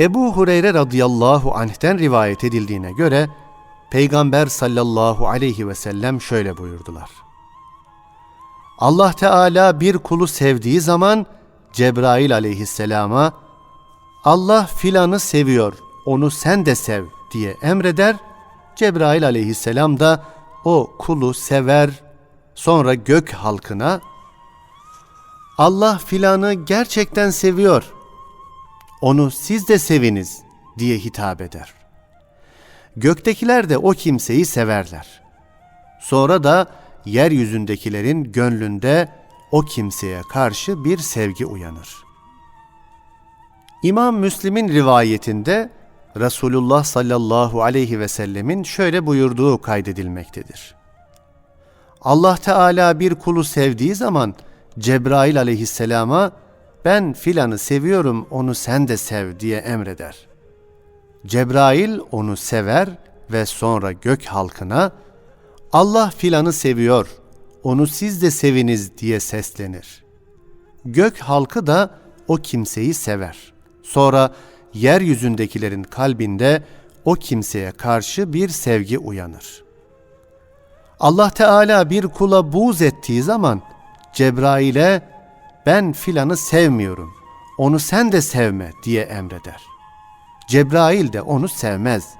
Ebu Hureyre radıyallahu anh'ten rivayet edildiğine göre Peygamber sallallahu aleyhi ve sellem şöyle buyurdular. Allah Teala bir kulu sevdiği zaman Cebrail aleyhisselama Allah filanı seviyor, onu sen de sev diye emreder. Cebrail aleyhisselam da o kulu sever, sonra gök halkına Allah filanı gerçekten seviyor, onu siz de seviniz diye hitap eder. Göktekiler de o kimseyi severler. Sonra da yeryüzündekilerin gönlünde o kimseye karşı bir sevgi uyanır. İmam Müslim'in rivayetinde Resulullah sallallahu aleyhi ve sellemin şöyle buyurduğu kaydedilmektedir. Allah Teala bir kulu sevdiği zaman Cebrail aleyhisselama ben filanı seviyorum onu sen de sev diye emreder. Cebrail onu sever ve sonra gök halkına Allah filanı seviyor, onu siz de seviniz diye seslenir. Gök halkı da o kimseyi sever. Sonra yeryüzündekilerin kalbinde o kimseye karşı bir sevgi uyanır. Allah Teala bir kula buğz ettiği zaman Cebrail'e ben filanı sevmiyorum, onu sen de sevme diye emreder. Cebrail de onu sevmez.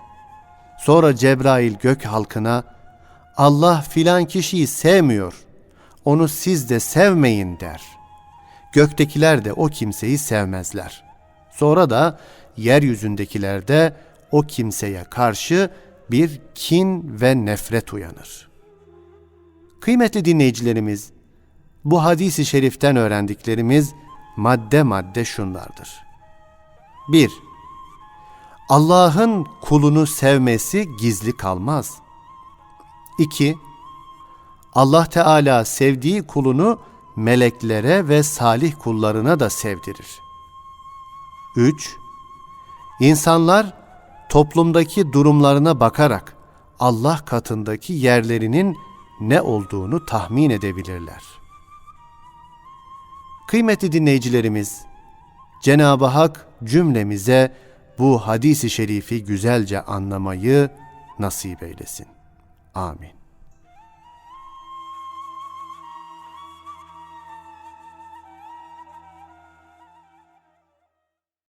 Sonra Cebrail gök halkına Allah filan kişiyi sevmiyor, onu siz de sevmeyin der. Göktekiler de o kimseyi sevmezler. Sonra da yeryüzündekiler de o kimseye karşı bir kin ve nefret uyanır. Kıymetli dinleyicilerimiz, bu hadisi şeriften öğrendiklerimiz madde madde şunlardır. 1. Allah'ın kulunu sevmesi gizli kalmaz. 2. Allah Teala sevdiği kulunu meleklere ve salih kullarına da sevdirir. 3. İnsanlar toplumdaki durumlarına bakarak Allah katındaki yerlerinin ne olduğunu tahmin edebilirler. Kıymetli dinleyicilerimiz, Cenab-ı Hak cümlemize bu hadisi şerifi güzelce anlamayı nasip eylesin. Amin.